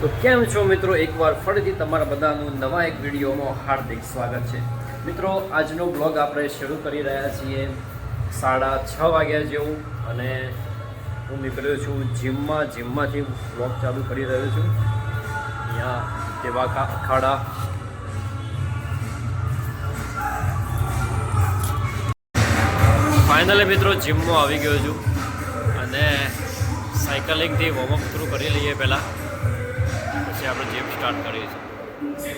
તો કેમ છો મિત્રો? એકવાર ફરીથી તમારા બધાનું નવા એક વિડીયોમાં હાર્દિક સ્વાગત છે. મિત્રો, આજનો બ્લોગ આપણે શરૂ કરી રહ્યા છીએ સાડા છ વાગ્યા જેવું અને હું નીકળ્યો છું જીમમાં. જીમમાંથી બ્લોગ ચાલુ કરી રહ્યો છું. અહીંયા તેવા અખાડા. ફાઇનલી મિત્રો, જીમમાં આવી ગયો છું અને સાયકલિંગથી વોર્મઅપ શરૂ કરી લઈએ પહેલાં. પછી આપણે જીમ સ્ટાર્ટ કરીએ છીએ.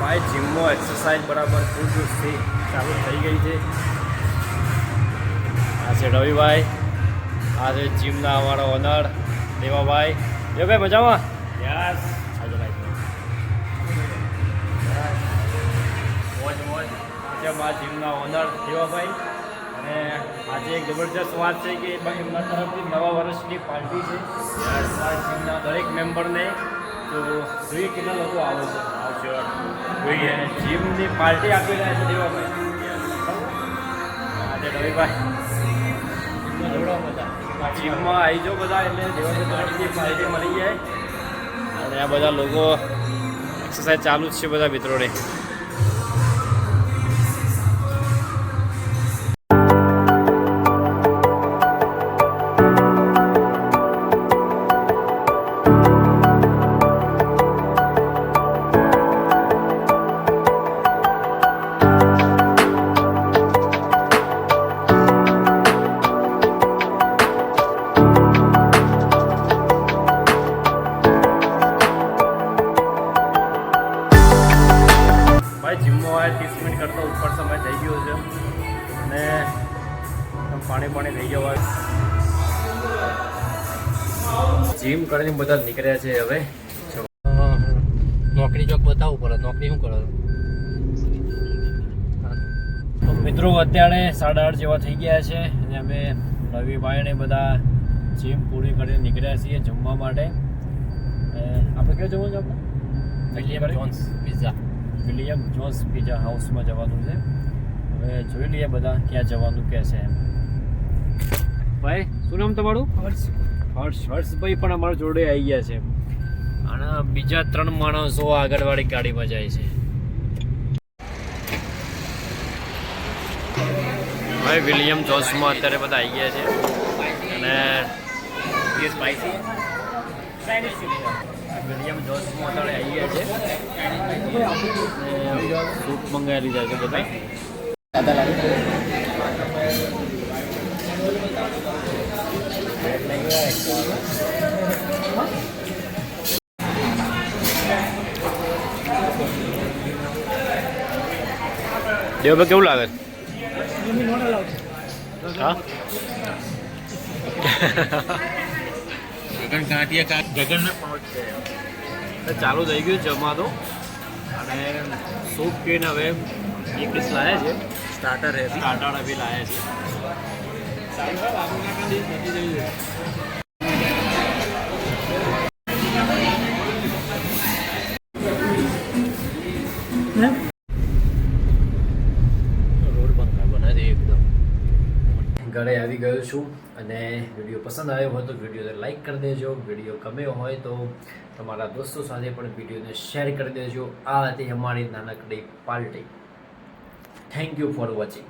ભાઈ જીમમાં એક્સરસાઇઝ બરાબર ફૂલ જોશથી ચાલુ થઈ ગઈ છે. આ છે રવિભાઈ આ છે જીમના અમારા ઓનર દેવાભાઈ. દેવાભાઈ મજામાં? યસ આજે મોજ મોજ. આજે મા જીમના ઓનર દેવાભાઈ. અને આજે એક જબરજસ્ત વાત છે કે ભાઈ એમના તરફથી નવા વર્ષની પાર્ટી છે. ટીમના દરેક મેમ્બરને તો જોઈએ કેટલા લોકો આવે છે. આવશે જોઈએ. જીમની પાર્ટી આપી રહ્યા છે દેવાભાઈ આજે રવિભાઈ જીમમાં આવી જાઓ બધા એટલે તરફથી પાર્ટી મળી જાય. અને આ બધા લોકો એક્સરસાઇઝ ચાલુ જ છે બધા મિત્રોને. ભાઈ ત્રીસ મિનિટ કરતો ઉપર સમય થઈ ગયો છે. અને પાણી પાણી થઈ ગયો હોય જીમ કરીને બધા નીકળ્યા છે હવે. નોકરી ચોક બતાવવું પડે. નોકરી શું કરો? મિત્રો અત્યારે સાડા આઠ જેવા થઈ ગયા છે. અને અમે રવિભાઈ ને બધા જીમ પૂરી કરીને નીકળ્યા છીએ જમવા માટે. આપણે ક્યાં જવું છે આપણે? જોન્સ પિઝા વિલિયમ જોન્સ બીજા હાઉસમાં જવાનું છે. હવે જોઈ લઈએ બધા ક્યાં જવાનું કે છે એમ. ભાઈ શું નામ તમારું? હર્ષ. હર્ષ હર્ષભાઈ પણ અમારા જોડે આવી ગયા છે અને બીજા ત્રણ માણસો આગળવાળી ગાડીમાં જાય છે. ભાઈ વિલિયમ જોન્સમાં અત્યારે બધા આવી ગયા છે. અને સ્પાઈસી વિલિયમ જોન્સમાં અત્યારે આવી ગયા છે અને સૂપ મંગાવી લીધા છે બધા દેવભાઈ કેવું લાગે હા ગગન ગાંઠિયા ગગનને પહોંચશે તો ચાલુ થઈ ગયું જમાતો અને સૂપ પીને હવે એક ડીશ લાવ્યા છે. સ્ટાર્ટર હે સ્ટાર્ટર હવે લાવ્યા છે. Yeah. ઘરે આવી ગયો છું અને વીડિયો પસંદ આવ્યો હોય તો વિડીયોને લાઈક કરી દેજો. વીડિયો ગમ્યો હોય તો તમારા દોસ્તો સાથે પણ વિડીયોને શેર કરી દેજો. આ હતી અમારી નાનકડી party. Thank you for watching